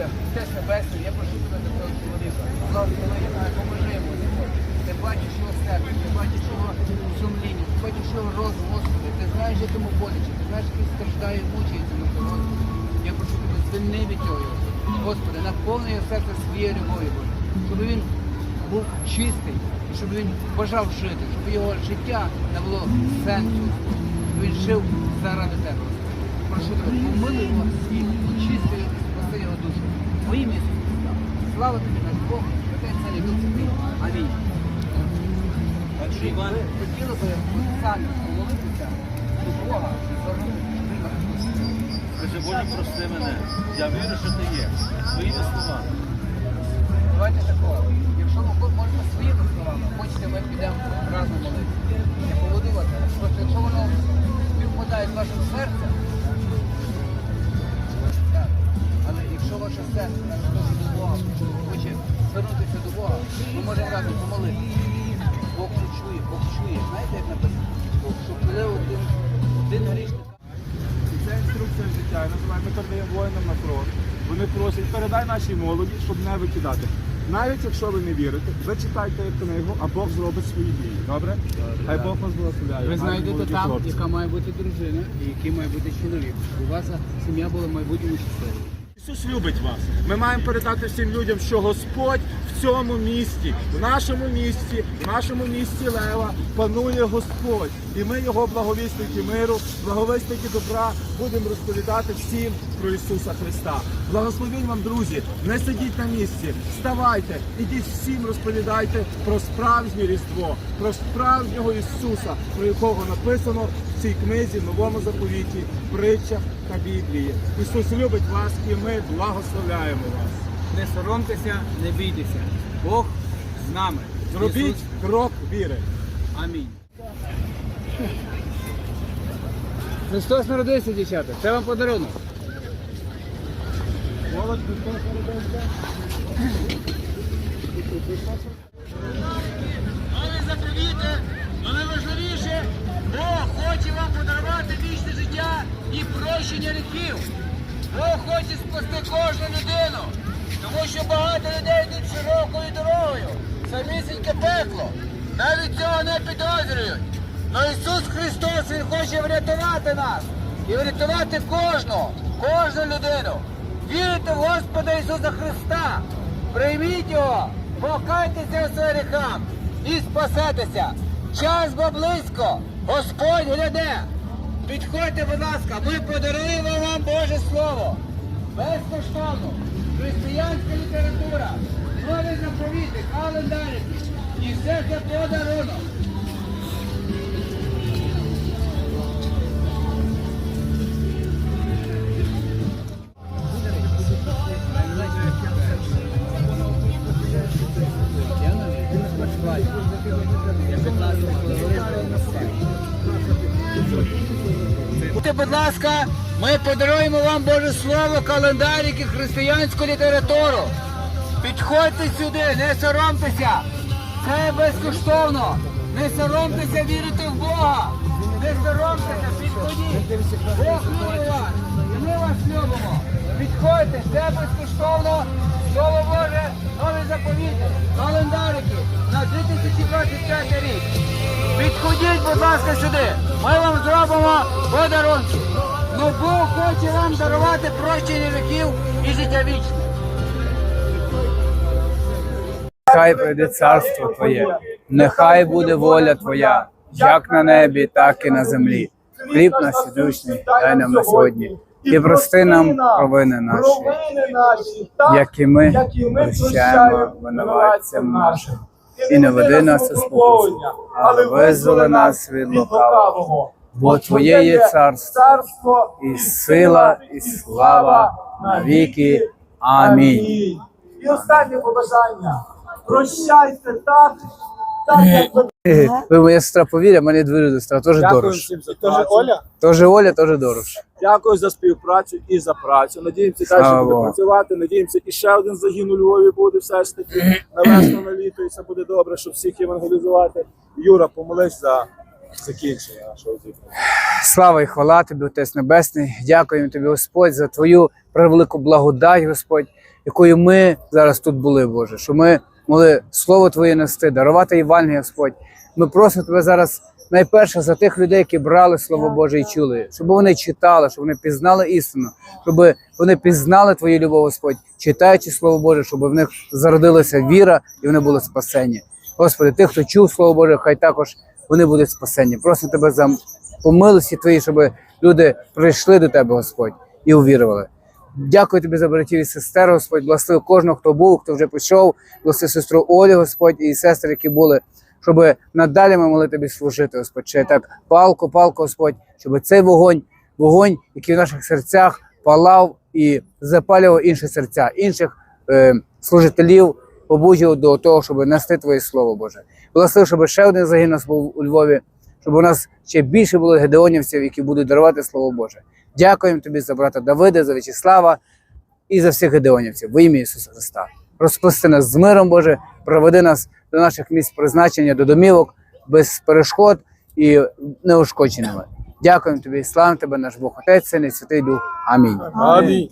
Отче, Отець Небесний, я прошу тебе за цього чоловіка. Благослови, поможи йому. Ти бачиш його серце, ти бачиш його сумління, ти бачиш його розум, Господи. Ти знаєш, як йому боляче, ти знаєш, як він страждає, мучається на тому. Я прошу тебе, звільни від цього. його. Господи, наповни його серце своєю любов'ю, Боже. Щоб він був чистий, і щоб він бажав жити, щоб його життя набуло сенсу, щоб він жив заради тебе. Прошу тебе, помилуй його і очисти його душу. Во ім'я Слава тобі, наш Бог, Отець Син і Дух Святий. Амінь. Отче Іван, Ви хотіли би самі помолитися до Бога, звернути скажи, Боже, прости мене. Я вірю, що ти є. Своїми серце до Бога, хоче звернутися до Бога, ми можемо разом помолитися. Бог не чує, Бог чує. Знаєте, як написано? Що коли один, один грішник І це інструкція життя. Я називаю, ми передаємо воїнам на фронт. Вони просять, передай нашій молоді, щоб не викидати. Навіть якщо ви не вірите, ви читайте книгу, а Бог зробить свої дії. Добре? Хай Бог вас благословляє. Ви знайдете там, хлопці. яка має бути дружина і який має бути чоловік. У вас сім'я була в майбутньому щаслива. Ісус любить вас. Ми маємо передати всім людям, що Господь в цьому місті, в нашому місті, в нашому місті Лева панує Господь. І ми його благовісники миру, благовісники добра будемо розповідати всім про Ісуса Христа. Благословінь вам, друзі, не сидіть на місці, вставайте, ідіть всім розповідайте про справжнє Різдво, про справжнього Ісуса, про якого написано в цій книзі, в новому заповіті, притчах та Біблії. Ісус любить вас і ми благословляємо вас. Не соромтеся, не бійтеся. Бог з нами. Зробіть Ісус. крок віри. Амінь. Христос народився, дівчата. Це вам подарунок. Але заповіте, але важливіше, Бог хоче вам подарувати вічне життя і прощення гріхів. Бог хоче спасти кожну людину, тому що багато людей йдуть широкою дорогою, самісіньке пекло. Навіть цього не підозрюють. Но Ісус Христос Він хоче врятувати нас і врятувати кожного, кожну людину. Вірите в Господа Ісуса Христа, прийміть Його, покайтеся у своїх і спасетеся. Час бо близько, Господь гляде. Підходьте, будь ласка, ми подаруємо вам Боже Слово. Безкоштовно. Християнська література, нові заповіти, календарики. І все це подарунок. Будьте, будь ласка, ми подаруємо вам Боже Слово, календарики, християнську літературу. Підходьте сюди, не соромтеся. Це безкоштовно. Не соромтеся вірити в Бога. Не соромтеся, підходіть. Бог любить вас. І ми вас любимо. Підходьте, це безкоштовно. Слово Нові заповіти, календарики на 2025 рік. Підходіть, будь ласка, сюди. Ми вам зробимо подарунки. Ну Бог хоче вам дарувати прощення гріхів і життя вічне. Нехай прийде царство Твоє, нехай буде воля Твоя, як на небі, так і на землі. Хліб наш насущний дай нам на сьогодні. І прости нам провини наші, як і ми прощаємо винуватцям нашим. І не веди нас у спокусу, але визволи нас від лукавого. Бо Твоє є царство, і сила, і слава навіки. Амінь. І останнє побажання. Прощайте так, ви. Ви моя сестра повіря, мене двері достала, теж дорож. всім за працю. Оля? Теж Оля, теж дорож. Дякую за співпрацю і за працю. Надіємося, Слава далі буде Богу. працювати. Надіємося, і ще один загін у Львові буде все ж таки на весну на літо, і все буде добре, щоб всіх євангелізувати. Юра, помолись за закінчення нашого зібрання. Слава і хвала тобі, Отець Небесний. Дякуємо тобі, Господь, за твою превелику благодать, Господь, якою ми зараз тут були, Боже, що ми могли Слово Твоє нести, дарувати Євангеліє, Господь. Ми просимо тебе зараз найперше за тих людей, які брали Слово Боже і чули, щоб вони читали, щоб вони пізнали істину, щоб вони пізнали Твою любов, Господь, читаючи Слово Боже, щоб в них зародилася віра і вони були спасені. Господи, тих, хто чув Слово Боже, хай також вони будуть спасені. Просимо тебе за по милості Твоїй, щоб люди прийшли до Тебе, Господь, і увірували. Дякую тобі за братів і сестер, Господь, благослови кожного, хто був, хто вже пішов, благослови сестру Олі, Господь, і сестри, які були, щоб надалі ми могли тобі служити, Господь. Ще так палку, палку, Господь, щоб цей вогонь, вогонь, який в наших серцях палав і запалював інші серця, інших е, служителів, побуджував до того, щоб нести Твоє Слово Боже. Благослови, щоб ще один загін нас був у Львові, щоб у нас ще більше було гедеонівців, які будуть дарувати Слово Боже. Дякуємо тобі за брата Давида, за В'ячеслава і за всіх гедеонівців в ім'я Ісуса Христа. Розпусти нас з миром, Боже, проведи нас до наших місць призначення, до домівок без перешкод і неушкодженими. Дякуємо тобі, славимо тебе, наш Бог Отець, Син і Святий Дух. Амінь. Амінь.